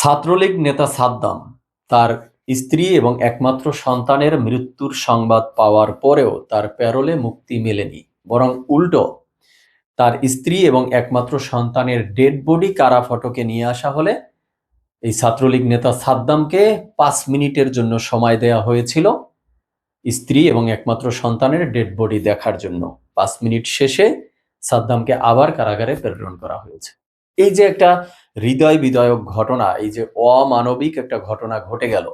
ছাত্রলীগ নেতা সাদ্দাম তার স্ত্রী এবং একমাত্র সন্তানের মৃত্যুর সংবাদ পাওয়ার পরেও তার প্যারোলে মুক্তি মেলেনি, বরং উল্টো। তার স্ত্রী এবং একমাত্র সন্তানের ডেড বডি কারা ফটোকে নিয়ে আসা হলে? এই ছাত্রলীগ নেতা সাদ্দামকে পাঁচ মিনিটের জন্য সময় দেয়া হয়েছিল স্ত্রী এবং একমাত্র সন্তানের ডেড বডি দেখার জন্য। পাঁচ মিনিট শেষে সাদ্দামকে আবার কারাগারে প্রেরণ করা হয়েছে। এই যে একটা হৃদয় বিদায়ক ঘটনা, এই যে অমানবিক একটা ঘটনা ঘটে গেল।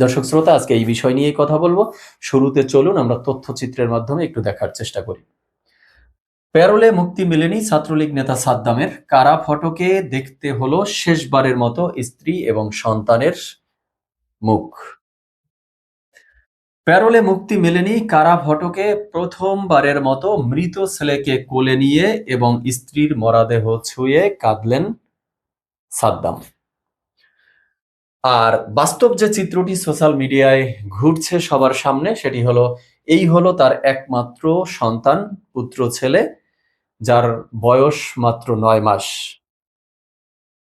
দর্শক শ্রোতা, আজকে এই বিষয় নিয়েই কথা বলব। শুরুতে চলুন আমরা তথ্যচিত্রের মাধ্যমে একটু দেখার চেষ্টা করি। প্যারোলে মুক্তি মেলেনি ছাত্রলীগ নেতা সাদ্দামের। কারা ফটোকে দেখতে হলো শেষবারের মতো স্ত্রী এবং সন্তানের মুখ। প্যারোলে মুক্তি মেলেনি কারা ফটোকে প্রথমবারের মতো মৃত ছেলেকে কোলে নিয়ে এবং স্ত্রীর মরাদেহ ছুঁয়ে কাঁদলেন সাদ্দাম। আর বাস্তব যে চিত্রটি সোশ্যাল মিডিয়ায় ঘুরছে সবার সামনে, সেটি হলো, এই হলো তার একমাত্র সন্তান, পুত্র, ছেলে, যার বয়স মাত্র নয় মাস।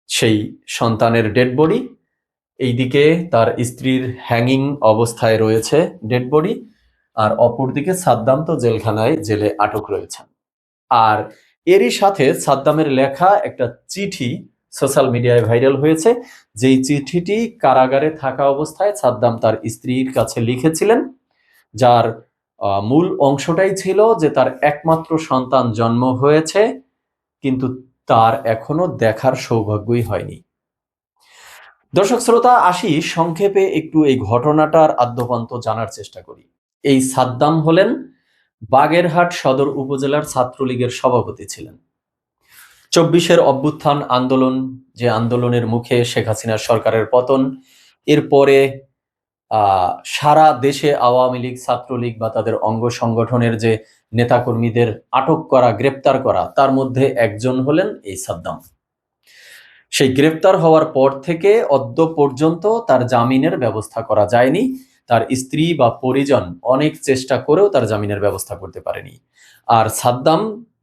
সেই সন্তানের ডেড বডি এইদিকে তার স্ত্রীর হ্যাঙ্গিং অবস্থায় রয়েছে ডেড বডি আর অপরদিকে সাদ্দাম তো জেলখানায় জেলে আটক রয়েছেন। আর এরই সাথে সাদ্দামের লেখা একটা চিঠি সোশ্যাল মিডিয়ায় ভাইরাল হয়েছে। যেই চিঠিটি কারাগারে থাকা অবস্থায় সাদ্দাম তার স্ত্রীর কাছে লিখেছিলেন, যার মূল অংশটাই ছিল যে তার একমাত্র সন্তান জন্ম হয়েছে, কিন্তু তার এখনও দেখার সৌভাগ্যই হয়নি। দর্শক শ্রোতা, আসি সংক্ষেপে একটু এই ঘটনাটার আদ্যপান্ত জানার চেষ্টা করি। এই সাদ্দাম হলেন বাগেরহাট সদর উপজেলার ছাত্রলীগের সভাপতি ছিলেন। চব্বিশের অভ্যুত্থান আন্দোলন, যে আন্দোলনের মুখে শেখ হাসিনার সরকারের পতন, এরপরে সারা দেশে আওয়ামী লীগ, ছাত্রলীগ বা তাদের অঙ্গ সংগঠনের যে নেতাকর্মীদের আটক করা, গ্রেপ্তার করা, তার মধ্যে একজন হলেন এই সাদ্দাম। সেই গ্রেপ্তার হওয়ার পর থেকে অদ্য পর্যন্ত তার জামিনের ব্যবস্থা করা যায়নি। তার স্ত্রী বা পরিজন অনেক চেষ্টা করেও তার জামিনের ব্যবস্থা করতে পারেনি। আর সাদ্দাম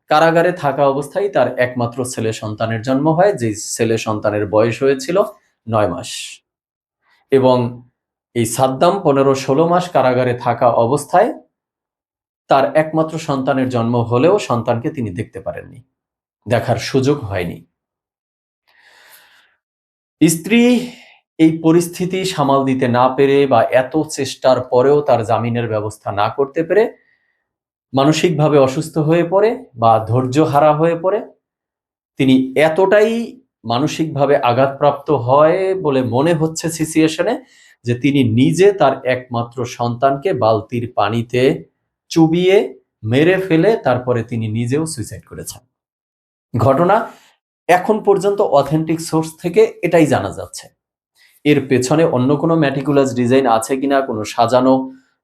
কারাগারে থাকা অবস্থায় তার একমাত্র ছেলে সন্তানের জন্ম হয়, যে ছেলে সন্তানের বয়স হয়েছিল নয় মাস। এবং এই সাদ্দাম পনেরো ষোলো মাস কারাগারে থাকা অবস্থায় তার একমাত্র সন্তানের জন্ম হলেও সন্তানকে তিনি দেখতে পারেননি, দেখার সুযোগ হয়নি। স্ত্রী এই পরিস্থিতি সামাল দিতে না পেরে বা এত চেষ্টার পরেও তার জামিনের ব্যবস্থা না করতে পেরে মানসিকভাবে অসুস্থ হয়ে পড়ে বা ধৈর্য হারা হয়ে পড়ে, তিনি এতটাই মানসিকভাবে আঘাতপ্রাপ্ত হয় বলে মনে হচ্ছে সিচুয়েশনে যে তিনি নিজে তার একমাত্র সন্তানকে বালতির পানিতে চুবিয়ে মেরে ফেলে তারপরে তিনি নিজেও সুইসাইড করেছেন। ঘটনা এখন পর্যন্ত অথেন্টিক সোর্স থেকে এটাই জানা যাচ্ছে। এর পেছনে অন্য কোনো ম্যাটিকুলাস ডিজাইন আছে কিনা, কোনো সাজানো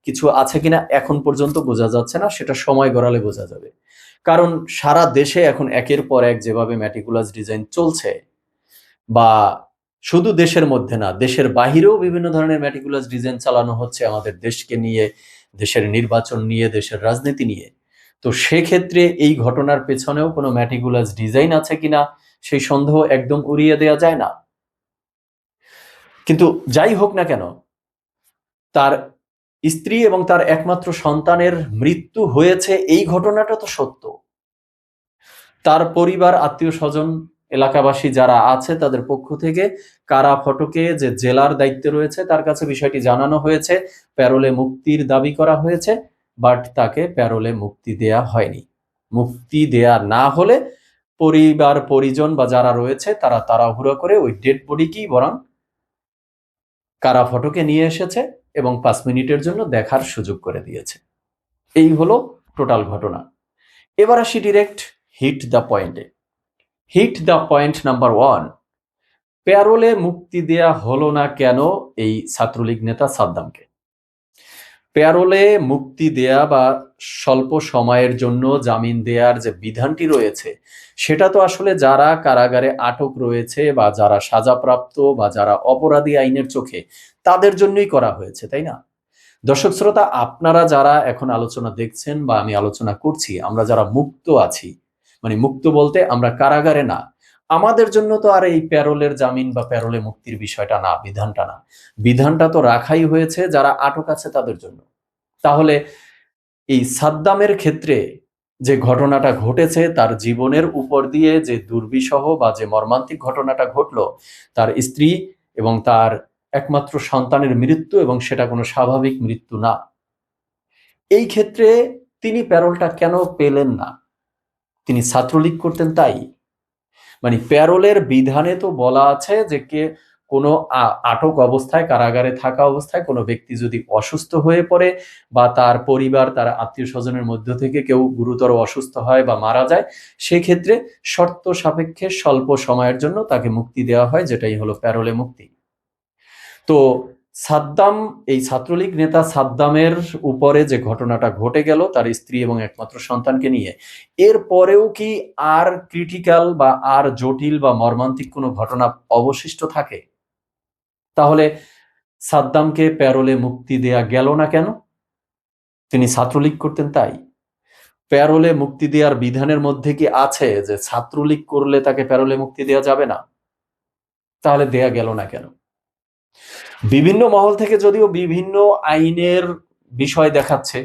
কিছু আছে কিনা এখন পর্যন্ত বোঝা যাচ্ছে না, সেটা সময় গড়ালে বোঝা যাবে। কারণ সারা দেশে এখন একের পর এক যেভাবে ম্যাটিকুলাস ডিজাইন চলছে, বা শুধু দেশের মধ্যে না, দেশের বাহিরেও বিভিন্ন ধরনের ম্যাটিকুলাস ডিজাইন চালানো হচ্ছে আমাদের দেশকে নিয়ে, দেশের নির্বাচন নিয়ে, দেশের রাজনীতি নিয়ে। তো সেক্ষেত্রে এই ঘটনার পেছনেও কোনো ম্যাটিকুলাস ডিজাইন আছে কিনা, সেই সন্দেহ একদম উড়িয়ে দেওয়া যায় না। কিন্তু যাই হোক না কেন, তার স্ত্রী এবং তার একমাত্র সন্তানের মৃত্যু হয়েছে, এই ঘটনাটা তো সত্য। তার পরিবার আত্মীয় স্বজন এলাকাবাসী যারা আছে, তাদের পক্ষ থেকে কারা ফটকে যে জেলার দায়িত্বে রয়েছে, তার কাছে বিষয়টি জানানো হয়েছে, প্যারোলে মুক্তির দাবি করা হয়েছে, বাট তাকে প্যারোলে মুক্তি দেয়া হয়নি। মুক্তি দেয়া না হলে পরিবার, পরিজন বা যারা রয়েছে, তারা তাড়াহুড়ো করে ওই ডেড বডিকেই বরং কারা ফটকে নিয়ে এসেছে এবং পাঁচ মিনিটের জন্য দেখার সুযোগ করে দিয়েছে। এই হলো টোটাল ঘটনা। এবার আসি ডিরেক্ট হিট দ্য পয়েন্টে hit the point number one প্যারোলে মুক্তি দেয়া হলো না কেন এই ছাত্রলীগ নেতা সাদ্দামকে? প্যারোলে মুক্তি দেয়া বা স্বল্প সময়ের জন্য জামিন দেয়ার যে বিধানটি রয়েছে, সেটা তো আসলে যারা কারাগারে আটক রয়েছে বা যারা সাজাপ্রাপ্ত বা যারা অপরাধী আইনের চোখে তাদের জন্যই করা হয়েছে, তাই না? দর্শক শ্রোতা, আপনারা যারা এখন আলোচনা দেখছেন বা আমি আলোচনা করছি, আমরা যারা মুক্ত আছি মানে মুক্ত বলতে আমরা কারাগারে না, আমাদের জন্য তো আর এই প্যারোলের জামিন বা প্যারোলে মুক্তির বিষয়টা না, বিধানটা না। বিধানটা তো রাখাই হয়েছে যারা আটক আছে তাদের জন্য। তাহলে এই সাদ্দামের ক্ষেত্রে যে ঘটনাটা ঘটেছে, তার জীবনের উপর দিয়ে যে দুর্বিষহ বা যে মর্মান্তিক ঘটনাটা ঘটলো, তার স্ত্রী এবং তার একমাত্র সন্তানের মৃত্যু এবং সেটা কোনো স্বাভাবিক মৃত্যু না। এই ক্ষেত্রে তিনি প্যারোলটা কেন পেলেন না? তিনি ছাত্রলীগ করতেন তাই? মানে প্যারোলের বিধানে তো বলা আছে যে কে কোনো আটক অবস্থায়, কারাগারে থাকা অবস্থায় কোনো ব্যক্তি যদি অসুস্থ হয়ে পড়ে বা তার পরিবার, তার আত্মীয় স্বজনের মধ্য থেকে কেউ গুরুতর অসুস্থ হয় বা মারা যায়, সেক্ষেত্রে শর্ত সাপেক্ষে স্বল্প সময়ের জন্য তাকে মুক্তি দেওয়া হয়, যেটাই হলো প্যারোলে মুক্তি। তো সাদ্দাম, এই ছাত্রলীগ নেতা সাদ্দামের উপরে যে ঘটনাটা ঘটে গেল, তার স্ত্রী এবং একমাত্র সন্তানকে নিয়ে, এর পরেও কি আর ক্রিটিক্যাল বা আর জটিল বা মর্মান্তিক কোনো ঘটনা অবশিষ্ট থাকে? তাহলে সাদ্দামকে প্যারোলে মুক্তি দেয়া গেল না কেন? তিনি ছাত্রলীগ করতেন তাই। প্যারোলে মুক্তি দেওয়ার বিধানের মধ্যে কি আছে যে ছাত্রলীগ করলে তাকে প্যারোলে মুক্তি দেওয়া যাবে না? তাহলে দেয়া গেল না কেন? বিভিন্ন মহল থেকে যদিও বিভিন্ন আইনের বিষয় দেখাচ্ছে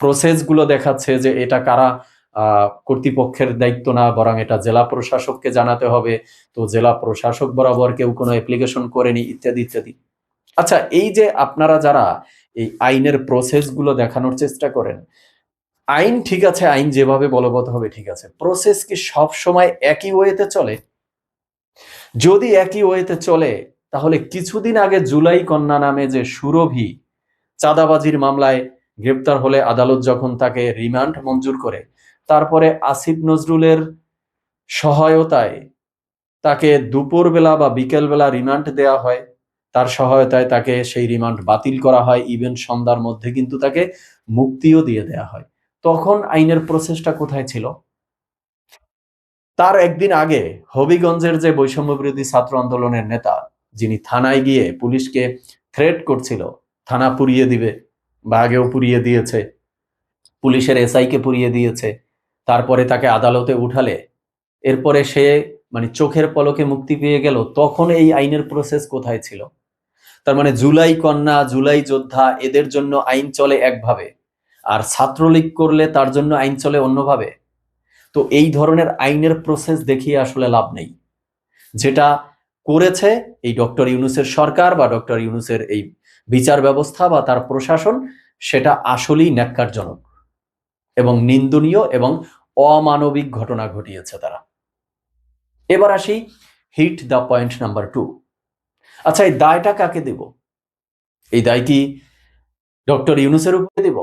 প্রসেসগুলো দেখাচ্ছে যে এটা কারা কর্তৃপক্ষের দায়িত্ব না, বরং এটা জেলা প্রশাসককে জানাতে হবে। তো জেলা প্রশাসক বরাবর কেউ কোনো অ্যাপ্লিকেশন করেনি, ইত্যাদি ইত্যাদি। আচ্ছা এই যে আপনারা যারা এই আইনের প্রসেসগুলো দেখানোর চেষ্টা করেন, আইন ঠিক আছে, আইন যেভাবে বলবৎ হবে ঠিক আছে। প্রসেস কি সব সময় একই ওয়েতে চলে? যদি একই ওয়েতে চলে তাহলে কিছুদিন আগে জুলাই কন্যা নামে যে সুরভি চাঁদাবাজির মামলায় গ্রেপ্তার হলে আদালত যখন তাকে রিমান্ড মঞ্জুর করে, তারপরে আসিফ নজরুলের সহায়তায় তাকে দুপুরবেলা বা বিকেলবেলা রিমান্ড দেওয়া হয়। তার সহায়তায় তাকে সেই রিমান্ড বাতিল করা হয়। ইভেন সন্ধ্যার মধ্যে কিন্তু তাকে মুক্তিও দিয়ে দেওয়া হয়। তখন আইনের প্রসেসটা কোথায় ছিল? তার একদিন আগে হবিগঞ্জের যে বৈষম্য বিরোধী ছাত্র আন্দোলনের নেতা যিনি থানায় গিয়ে পুলিশকে থ্রেট করছিল, থানা পুড়িয়ে দিবে বা আগেও পুড়িয়ে দিয়েছে, পুলিশের এসআইকে পুড়িয়ে দিয়েছে, তারপরে তাকে আদালতে উঠালে, এরপরে সে মানে চোখের পলকে মুক্তি পেয়ে গেল, তখন এই আইনের প্রসেস কোথায় ছিল? তার মানে জুলাই কন্যা, জুলাই যোদ্ধা, এদের জন্য আইন চলে একভাবে, আর ছাত্রলীগ করলে তার জন্য আইন চলে অন্যভাবে। তো এই ধরনের আইনের প্রসেস দেখিয়ে আসলে লাভ নেই। যেটা করেছে এই ডক্টর ইউনুসের সরকার বা ডক্টর ইউনুসের এই বিচার ব্যবস্থা বা তার প্রশাসন, সেটা আসলেই ন্যাক্কারজনক এবং নিন্দনীয় এবং অমানবিক ঘটনা ঘটিয়েছে তারা। এবার আসি hit the point number two. আচ্ছা এই দায়টা কাকে দেব? এই দায় কি ডক্টর ইউনুসের উপরে দেব?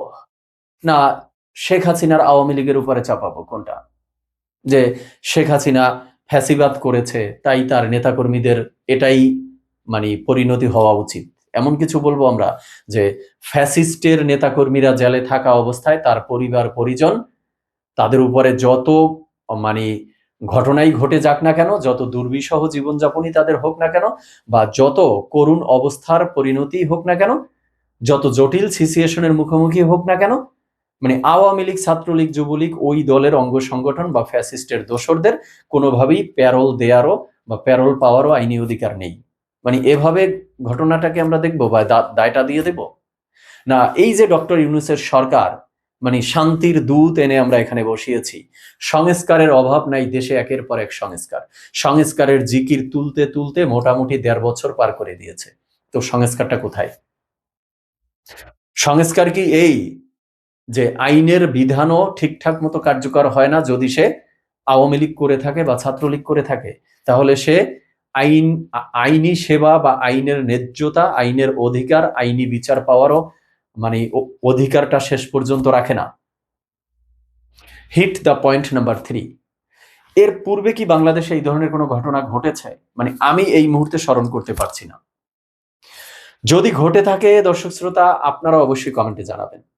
না, শেখ হাসিনার আওয়ামী লীগের উপরে চাপাবো? কোনটা? যে শেখ হাসিনা ফ্যাসিবাদ করেছে, তাই তার নেতাকর্মীদের এটাই মানে পরিণতি হওয়া উচিত। এমন কিছু বলব আমরা যে, ফ্যাসিস্টের নেতাকর্মীরা জেলে থাকা অবস্থায় তার পরিবার, পরিজন, তাদের উপরে যত মানে ঘটনাই ঘটে যাক না কেন, যত দুর্বিষহ জীবনযাপনই তাদের হোক না কেন, বা যত করুণ অবস্থার পরিণতি হোক না কেন, যত জটিল সিচুয়েশনের মুখোমুখি হোক না কেন মানে আওয়ামী লীগ, ছাত্রলীগ, যুবলীগ ওই দলের অঙ্গ সংগঠন বা ফ্যাসিস্টের দোসরদের কোনোভাবেই প্যারোল দেয়ারও বা প্যারোল পাওয়ারও আইনি অধিকার নেই। মানে এভাবে ঘটনাটাকে আমরা দেখব বা দায়টা দিয়ে দেব? না, এই যে ডক্টর ইউনুসের সরকার মানে শান্তির দূত এনে আমরা এখানে বসিয়েছি, সংস্কারের অভাব নাই, দেশে একের পর এক সংস্কার। সংস্কারের জিকির তুলতে তুলতে মোটামুটি দেড় বছর পার করে দিয়েছে। তো সংস্কারটা কোথায়? সংস্কার কি এই যে আইনের বিধানও ঠিকঠাক মতো কার্যকর হয় না যদি সে আওয়ামী লীগ করে থাকে বা ছাত্রলীগ করে থাকে। তাহলে সে আইন, আইনি সেবা বা আইনের ন্যায্যতা, আইনের অধিকার, আইনি বিচার পাওয়ারও মানে অধিকারটা শেষ পর্যন্ত রাখে না। Hit the point number three. এর পূর্বে কি বাংলাদেশে এই ধরনের কোনো ঘটনা ঘটেছে? মানে আমি এই মুহূর্তে স্মরণ করতে পারছি না। যদি ঘটে থাকে দর্শক শ্রোতা, আপনারা অবশ্যই কমেন্টে জানাবেন।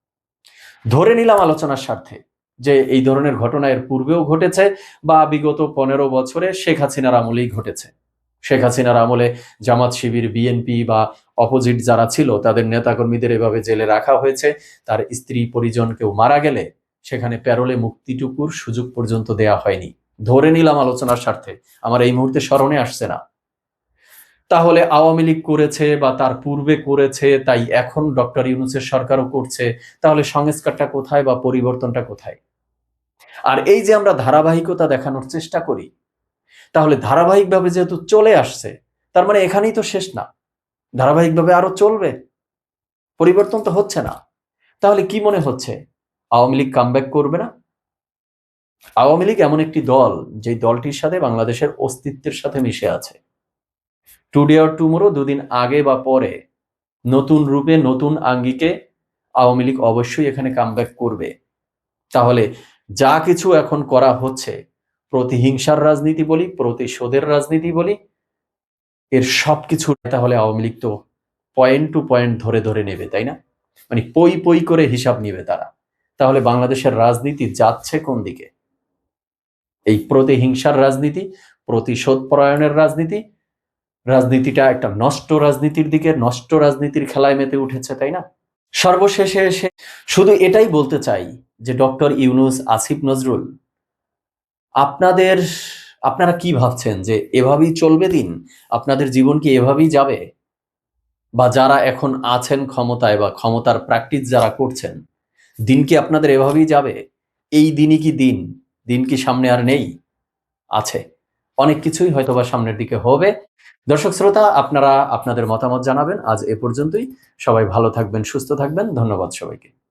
ধরে নিলাম আলোচনার স্বার্থে যে এই ধরনের ঘটনা এর পূর্বেও ঘটেছে বা বিগত পনেরো বছরে শেখ হাসিনার আমলেই ঘটেছে। শেখ হাসিনার আমলে জামাত শিবির, বিএনপি বা অপোজিট যারা ছিল, তাদের নেতাকর্মীদের এভাবে জেলে রাখা হয়েছে। তার স্ত্রী পরিজন কেউ মারা গেলে সেখানে প্যারোলে মুক্তিটুকুর সুযোগ পর্যন্ত দেয়া হয়নি। ধরে নিলাম আলোচনার স্বার্থে। আমার এই মুহূর্তে স্মরণে আসছে না। তাহলে আওয়ামী লীগ করেছে বা তার পূর্বে করেছে, তাই এখন ডক্টর ইউনুসের সরকারও করছে, তাহলে সংস্কারটা কোথায় বা পরিবর্তনটা কোথায়? আর এই যে আমরা ধারাবাহিকতা দেখানোর চেষ্টা করি, তাহলে ধারাবাহিকভাবে যেহেতু চলে আসছে, তার মানে এখানেই তো শেষ না। ধারাবাহিকভাবে আরও চলবে। পরিবর্তন তো হচ্ছে না। তাহলে কি মনে হচ্ছে? আওয়ামী লীগ কামব্যাক করবে না? আওয়ামী লীগ এমন একটি দল যে দলটির সাথে বাংলাদেশের অস্তিত্বের সাথে মিশে আছে। টুডে অর টুমোরো দুদিন আগে বা পরে, নতুন রূপে, নতুন আঙ্গিকে আওয়ামী লীগ অবশ্যই এখানে কামব্যাক করবে। তাহলে যা কিছু এখন করা হচ্ছে প্রতিহিংসার রাজনীতি বলি প্রতিশোধের রাজনীতি বলি, এর সবকিছু তাহলে আওয়ামী লীগ তো পয়েন্ট টু পয়েন্ট ধরে ধরে নেবে, তাই না? মানে পই পই করে হিসাব নিবে তারা। তাহলে বাংলাদেশের রাজনীতি যাচ্ছে কোন দিকে? এই প্রতিহিংসার রাজনীতি, প্রতিশোধ পরায়ণের রাজনীতি রাজনীতিটা একটা নষ্ট রাজনীতির দিকে, নষ্ট রাজনীতির খেলায় মেতে উঠেছে, তাই না? সর্বশেষে এসে শুধু এটাই বলতে চাই যে ডক্টর ইউনুস, আসিফ নজরুল, আপনাদের, আপনারা কি ভাবছেন যে এভাবেই চলবে দিন? আপনাদের জীবন কি এভাবেই যাবে? বা যারা এখন আছেন ক্ষমতায় বা ক্ষমতার প্র্যাকটিস যারা করছেন, দিন কি আপনাদের এভাবেই যাবে? এই দিনই কি দিন? দিন কি সামনে আর নেই? আছে। অনেক কিছুই হয়তোবা সামনের দিকে হবে। দর্শক শ্রোতা, আপনারা আপনাদের মতামত জানাবেন। আজ এ পর্যন্তই। সবাই ভালো থাকবেন, সুস্থ থাকবেন। ধন্যবাদ সবাইকে।